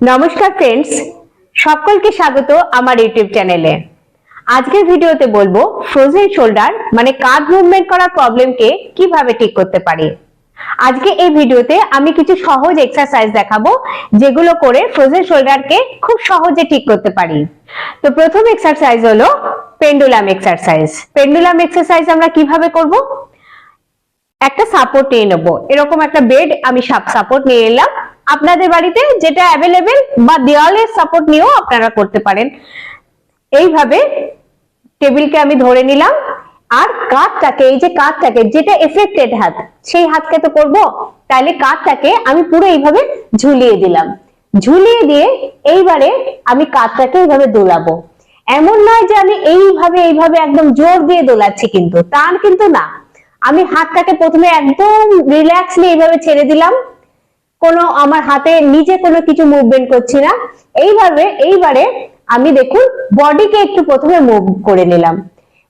নমস্কার ফ্রেন্ডস সকলকে স্বাগত আমার ইউটিউব চ্যানেলে আজকের ভিডিওতে বলব ফ্রোজেন শোল্ডার মানে কাঁধ মুভমেন্ট করার প্রবলেমকে কীভাবে ঠিক করতে পারি। আজকে এই ভিডিওতে আমি কিছু সহজ এক্সারসাইজ দেখাবো, যেগুলো করে ফ্রোজেন শোল্ডারকে খুব সহজে ঠিক করতে পারি। তো প্রথম এক্সারসাইজ হলো পেন্ডুলাম এক্সারসাইজ পেন্ডুলাম এক্সারসাইজ আমরা কীভাবে করব? একটা সাপোর্ট নিয়ে নেব। এরকম একটা বেড আমি সাপোর্ট নিয়ে এলাম। আপনাদের বাড়িতে যেটা অ্যাভেলেবেল বা দেওয়ালের সাপোর্ট নিয়েও আপনারা করতে পারেন। এইভাবে টেবিলকে আমি ধরে নিলাম। আর কাঠটাকে, এই যে কাঠটাকে, যেটা এফেক্টেড হাত, সেই হাতকে তো করব। তাহলে কাঠটাকে আমি পুরো এইভাবে ঝুলিয়ে দিলাম। ঝুলিয়ে দিয়ে এইবারে আমি কাঠটাকে এইভাবে দোলাবো। এমন নয় যে আমি এইভাবে এইভাবে একদম জোর দিয়ে দোলাচ্ছি কিন্তু তার কিন্তু না। আমি হাতটাকে প্রথমে একদম রিল্যাক্সলি এইভাবে ছেড়ে দিলাম। কোনো আমার হাতে নিজে কোনো কিছু মুভমেন্ট করছি না। এইভাবে, এইবারে আমি দেখুন বডিকে একটু প্রথমে মুভ করে নিলাম।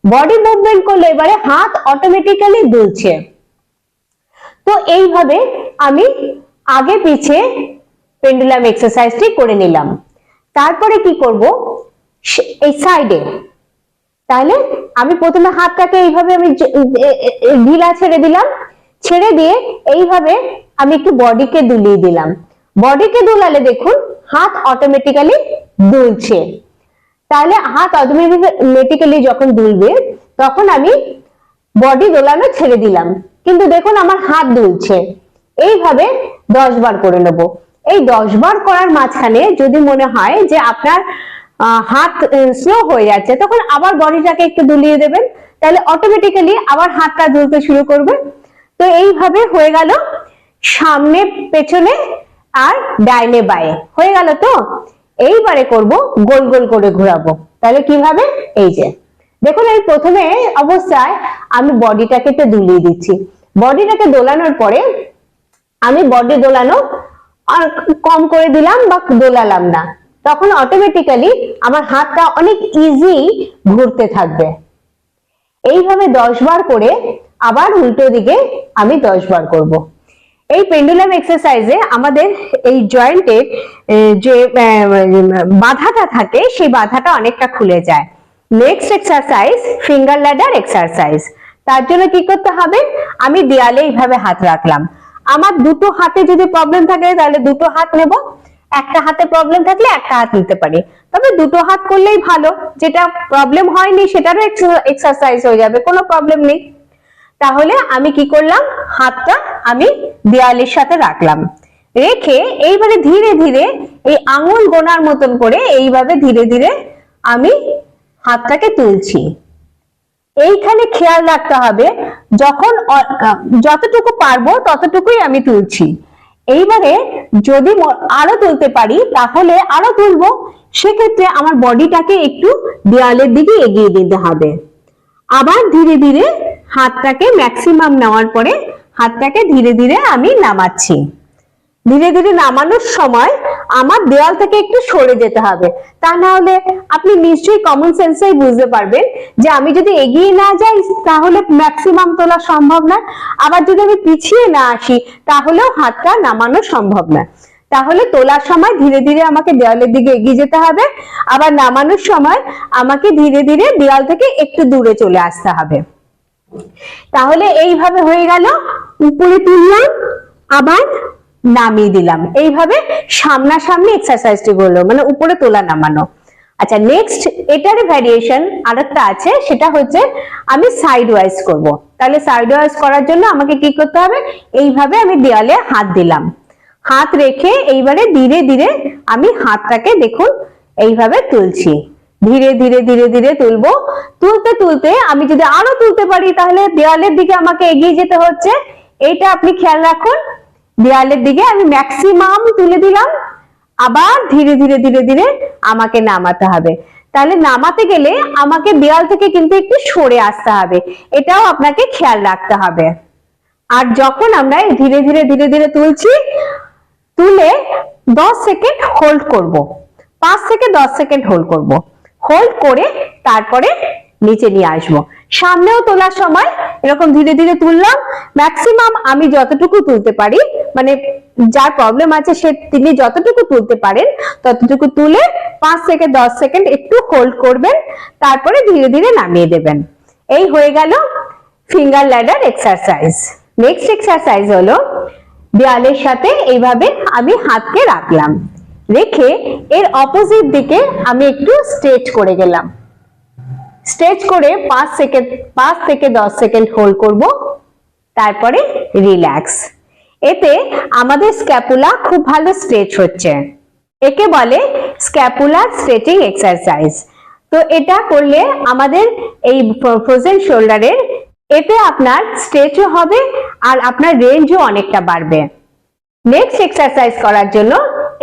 বডি মুভমেন্ট করলে এবারে হাত অটোমেটিক্যালি দুলছে। তো এইভাবে আমি আগে পিছে পেন্ডুলাম এক্সারসাইজটি করে নিলাম। তারপরে কি করব? এই সাইডে তাহলে আমি প্রথমে হাতটাকে এইভাবে আমি ঢিলা ছেড়ে দিলাম। ছেড়ে দিয়ে এইভাবে আমি একটু বডিকে দুলিয়ে দিলাম। বডিকে দুলালে দেখুন, হাত অটোমেটিক্যালি দুলছে। তাহলে হাত অটোমেটিক্যালি যখন দুলবে, তখন আমি বডি দোলানো ছেড়ে দিলাম। কিন্তু দেখুন, আমার হাত দুলছে। এইভাবে দশ বার করে নেব। এই দশ বার করার মাঝখানে যদি মনে হয় যে আপনার হাত স্লো হয়ে যাচ্ছে, তখন আবার বডিটাকে একটু দুলিয়ে দেবেন। তাহলে অটোমেটিক্যালি আবার হাতটা দুলতে শুরু করবে। তো এইভাবে হয়ে গেল সামনে, পেছনে আর ডাইনে বায়ে। হয়ে গেল তো? এইবারে করব, গোল গোল করে ঘোরাবো। তাহলে কীভাবে? এই যে। দেখুন এই প্রথমে অবস্থায় আমি বডিটাকে একটু দুলিয়ে দিচ্ছি। বডিটাকে দোলানোর পরে আমি বডি দোলানো আর কম করে দিলাম বা দোলালাম না। তখন অটোমেটিক্যালি আমার হাতটা অনেক ইজি ঘুরতে থাকবে। এইভাবে দশ বার করে আবার উল্টো দিকে আমি দশ বার করব। এই পেন্ডুলাম এক্সারসাইজে আমাদের এই জয়েন্টের যে বাধাটা থাকে, সেই বাধাটা অনেকটা খুলে যায়। Next exercise finger ladder exercise তার জন্য কি করতে হবে? আমি দেয়ালে এইভাবে হাত রাখলাম। আমার দুটো হাতে যদি প্রবলেম থাকে, তাহলে দুটো হাত নেব। একটা হাতে প্রবলেম থাকলে একটা হাত নিতে পারি। তবে দুটো হাত করলেই ভালো। যেটা প্রবলেম হয়নি সেটারও এক্সারসাইজ হয়ে যাবে, কোনো প্রবলেম নেই। তাহলে আমি কি করলাম? হাতটা আমি দেয়ালের সাথে রাখলাম। রেখে এইবারে ধীরে ধীরে এই আঙুল গোনার মতন করে এইভাবে ধীরে ধীরে আমি হাতটাকে তুলছি। এইখানে খেয়াল রাখতে হবে, যখন যতটুকু পারব ততটুকুই আমি তুলছি। এইবারে যদি আরও তুলতে পারি, তাহলে আরও তুলবো। সেক্ষেত্রে আমার বডিটাকে একটু দেয়ালের দিকে এগিয়ে দিতে হবে। আবার ধীরে ধীরে হাতটাকে ম্যাক্সিমাম নেওয়ার পরে হাতটাকে ধীরে ধীরে আমি নামাচ্ছি। ধীরে ধীরে নামানোর সময় আমার দেওয়াল থেকে একটু সরে যেতে হবে। তা না হলে আপনি নিশ্চয়ই কমন সেন্সেই বুঝতে পারবেন যে আমি যদি এগিয়ে না যাই, তাহলে ম্যাক্সিমাম তোলা সম্ভব না। আবার যদি আমি পিছিয়ে না আসি, তাহলেও হাতটা নামানো সম্ভব না। তাহলে তোলার সময় ধীরে ধীরে আমাকে দেওয়ালের দিকে এগিয়ে যেতে হবে। আবার নামানোর সময় আমাকে ধীরে ধীরে দেওয়াল থেকে একটু দূরে চলে আসতে হবে। তাহলে এইভাবে হয়ে গেল। উপরে তুললাম। আবার নামিয়ে দিলাম। এইভাবে সামনাসামনি এক্সারসাইজটি করল মানে উপরে তোলা নামানো। আচ্ছা নেক্সট এটার ভ্যারিয়েশন আরেকটা আছে, সেটা হচ্ছে আমি সাইড ওয়াইজ করব। তাহলে সাইড ওয়াইজ করার জন্য আমাকে কি করতে হবে? এইভাবে আমি দেয়ালে হাত দিলাম। হাত রেখে এইবারে ধীরে ধীরে আমি হাতটাকে দেখুন, এইভাবে তুলছি। ধীরে ধীরে ধীরে ধীরে তুলবো। তুলতে তুলতে আমি যদি আরও তুলতে পারি, তাহলে দেওয়ালের দিকে আমাকে এগিয়ে যেতে হচ্ছে। এটা আপনি খেয়াল রাখুন দেওয়ালের দিকে আমি ম্যাক্সিমাম তুলে দিলাম। আবার ধীরে ধীরে ধীরে ধীরে আমাকে নামাতে হবে। তাহলে নামাতে গেলে আমাকে দেয়াল থেকে কিন্তু একটু সরে আসতে হবে। এটাও আপনাকে খেয়াল রাখতে হবে। আর যখন আমরা ধীরে ধীরে ধীরে ধীরে তুলছি, তুলে 10 সেকেন্ড হোল্ড করব। পাঁচ থেকে 10 সেকেন্ড হোল্ড করব। হোল্ড করে তারপরে নিচে নিয়ে আসব। সামনেও তোলার সময় এরকম ধীরে ধীরে তুললাম। ম্যাক্সিমাম আমি যতটুকু তুলতে পারি মানে যার প্রবলেম আছে সে তিনি যতটুকু তুলতে পারেন, ততটুকু তুলে পাঁচ থেকে দশ সেকেন্ড একটু হোল্ড করবেন, তারপরে ধীরে ধীরে নামিয়ে দেবেন। এই হয়ে গেল finger ladder exercise next exercise হলো দেয়ালের সাথে এইভাবে আমি হাতকে রাখলাম। রেখে এর অপোজিট দিকে আমি একটু স্ট্রেচ করে গেলাম। স্ট্রেচ করে পাঁচ সেকেন্ড, পাঁচ থেকে দশ সেকেন্ড হোল্ড করব, তারপরে রিল্যাক্স এতে আমাদের স্ক্যাপুলা খুব ভালো স্ট্রেচ হচ্ছে। একে বলে স্ক্যাপুলার স্ট্রেচিং এক্সারসাইজ তো এটা করলে আমাদের এই ফ্রোজেন শোল্ডারের এতে আপনার স্ট্রেচও হবে আর আপনার রেঞ্জও অনেকটা বাড়বে। নেক্সট এক্সারসাইজ করার জন্য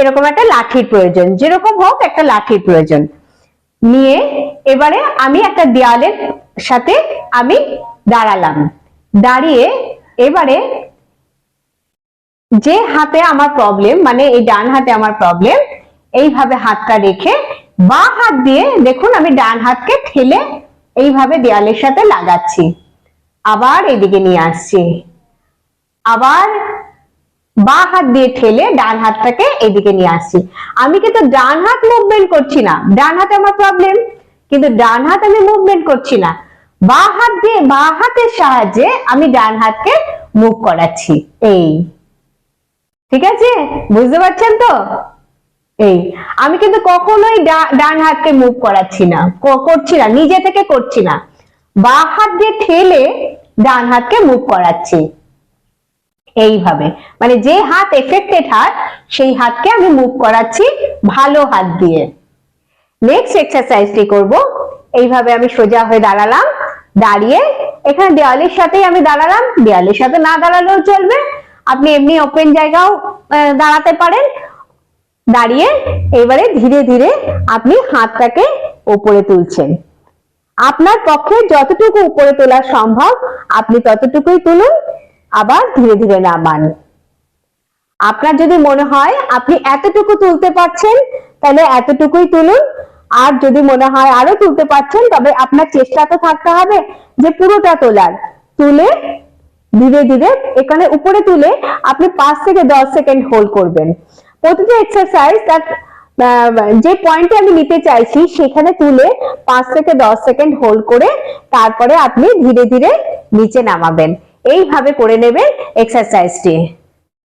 এরকম একটা লাঠির প্রয়োজন, যেরকম হোক একটা লাঠির প্রয়োজন। নিয়ে এবারে আমি একটা দেয়ালের সাথে আমি দাঁড়ালাম। দাঁড়িয়ে এবারে যে হাতে আমার প্রবলেম মানে এই ডান হাতে আমার প্রবলেম এইভাবে হাতটা রেখে বা হাত দিয়ে দেখুন আমি ডান হাতকে ঠেলে এইভাবে দেয়ালের সাথে লাগাচ্ছি। আবার এদিকে নিয়ে আসছি। আবার বা হাত দিয়ে ঠেলে ডান হাতটাকে এদিকে নিয়ে আসছি। আমি কিন্তু ডান হাত মুভমেন্ট করছি না। ডান হাতে আমার প্রবলেম কিন্তু ডান হাত আমি মুভমেন্ট করছি না। বা হাত দিয়ে বা হাতের সাহায্যে আমি ডান হাতকে মুভ করাচ্ছি। এই। ঠিক আছে? বুঝতে পারছেন তো? এই, আমি কিন্তু কখনোই ডান হাতকে মুভ করাচ্ছি না করছি না, নিজে থেকে করছি না। বা হাত দিয়ে ঠেলে ডান হাতকে মুভ করাচ্ছি। এইভাবে মানে যে হাত এফেক্টেড হাত, সেই হাতকে আমি মুভ করাচ্ছি ভালো হাত দিয়ে। নেক্সট এক্সারসাইজটি করব। এইভাবে আমি সোজা হয়ে দাঁড়ালাম, দাঁড়িয়ে এখানে দেওয়ালের সাথেই আমি দাঁড়ালাম, দেওয়ালের সাথে না দাঁড়ালেও চলবে। আপনি এমনি ওপেন জায়গাও দাঁড়াতে পারেন। দাঁড়িয়ে এবারে ধীরে ধীরে আপনি হাতটাকে উপরে তুলছেন। আপনার পক্ষে যতটুকু উপরে তোলা সম্ভব, আপনি ততটুকুই তুলুন, আবার ধীরে ধীরে নামান। আপনার যদি মনে হয় আপনি এতটুকু তুলতে পারছেন, তাহলে এতটুকুই তুলুন। আর যদি মনে হয় আরও তুলতে পারছেন, তবে আপনার চেষ্টা তো থাকতে হবে যে পুরোটা তোলার। তুলে ধীরে ধীরে এখানে উপরে তুলে আপনি পাঁচ থেকে দশ সেকেন্ড হোল্ড করবেন। প্রতিটা এক্সারসাইজ যে পয়েন্টে আমি নিতে চাইছি, সেখানে তুলে পাঁচ থেকে দশ সেকেন্ড হোল্ড করে তারপরে আপনি ধীরে ধীরে নিচে নামাবেন। এইভাবে করে নেবেন এক্সারসাইজটি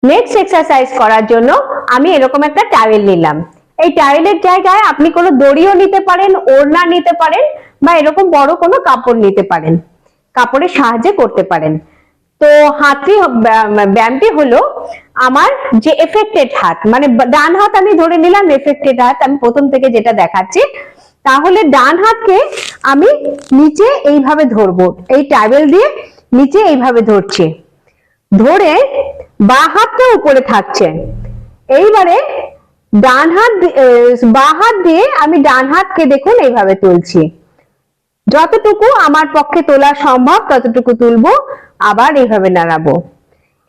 নেক্সট এক্সারসাইজ করার জন্য আমি এরকম একটা টাওয়েল নিলাম। এই টাওয়েলের জায়গায় আপনি কোনো দড়িও নিতে পারেন, ওড়না নিতে পারেন বা এরকম বড় কোনো কাপড় নিতে পারেন। কাপড়ের সাহায্যে করতে পারেন। তো হাতটি ব্যায়াম- ব্যায়ামটি হলো আমার যে এফেক্টেড হাত মানে ডান হাত আমি ধরে নিলাম এফেক্টেড হাত, আমি প্রথম থেকে যেটা দেখাচ্ছি, তাহলে ডান হাতকে আমি নিচে এইভাবে ধরবো, এই টাওয়েল দিয়ে নিচে এইভাবে ধরছি, ধরে বা হাতটা উপরে থাকছে, এইবারে ডান হাত বা হাত দিয়ে আমি ডান হাতকে দেখুন এইভাবে তুলছি, যতটুকু আমার পক্ষে তোলা সম্ভব ততটুকু তুলবো আবার এইভাবে নাড়াবো।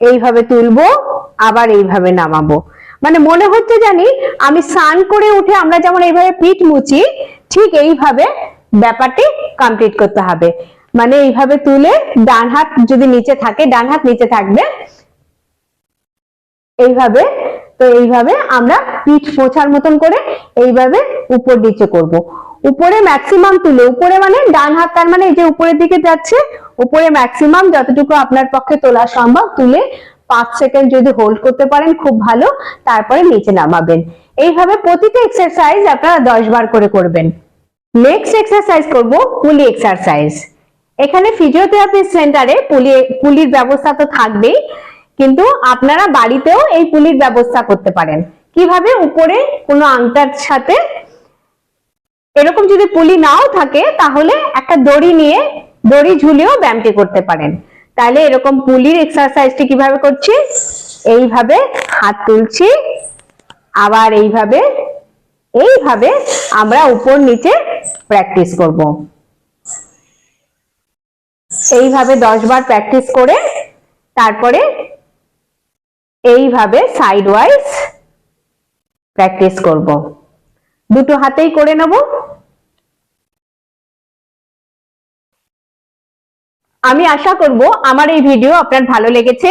এইভাবে তুলবো, আবার এইভাবে নামাবো। মানে মনে হচ্ছে জানি আমি স্নান করে উঠে আমরা যেমন এইভাবে পিঠ মুছি, ঠিক এইভাবে ব্যাপারটি কমপ্লিট করতে হবে। মানে এইভাবে তুলে ডান হাত যদি নিচে থাকে, ডান হাত নিচে থাকবে, এইভাবে, তো এইভাবে আমরা পিঠ পোছার মতন করে এইভাবে উপর নিচে করব। উপরে ম্যাক্সিমাম তুলে, উপরে মানে ডান হাত, তার মানে এই যে উপরের দিকে যাচ্ছে, উপরে ম্যাক্সিমাম যতটুকু আপনার পক্ষে তোলা সম্ভব তুলে পাঁচ সেকেন্ড যদি হোল্ড করতে পারেন, খুব ভালো। তারপরে নিচে নামাবেন। এইভাবে প্রতিটা এক্সারসাইজ আপনারা দশ বার করে করবেন। নেক্সট এক্সারসাইজ করব পুলি এক্সারসাইজ এখানে ফিজিওথেরাপি সেন্টারে পুলি পুলির ব্যবস্থা তো থাকবেই, কিন্তু আপনারা বাড়িতেও এই পুলির ব্যবস্থা করতে পারেন। কীভাবে? উপরে কোনো আংটার সাথে এরকম যদি পুলি নাও থাকে, তাহলে একটা দড়ি নিয়ে, দড়ি ঝুলিয়েও ব্যায়ামটি করতে পারেন। তাহলে এরকম পুলির এক্সারসাইজটি কীভাবে করছি? এইভাবে হাত তুলছি। আবার এইভাবে এইভাবে আমরা উপর নিচে প্র্যাকটিস করব। এইভাবে দশ বার প্র্যাকটিস করে, তারপরে এইভাবে সাইড ওয়াইজ প্র্যাকটিস করব। দুটো হাতেই করে নেব। আমি আশা করব আমার এই ভিডিও আপনার ভালো লেগেছে।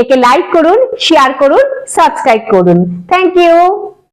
একে লাইক করুন শেয়ার করুন সাবস্ক্রাইব করুন। Thank you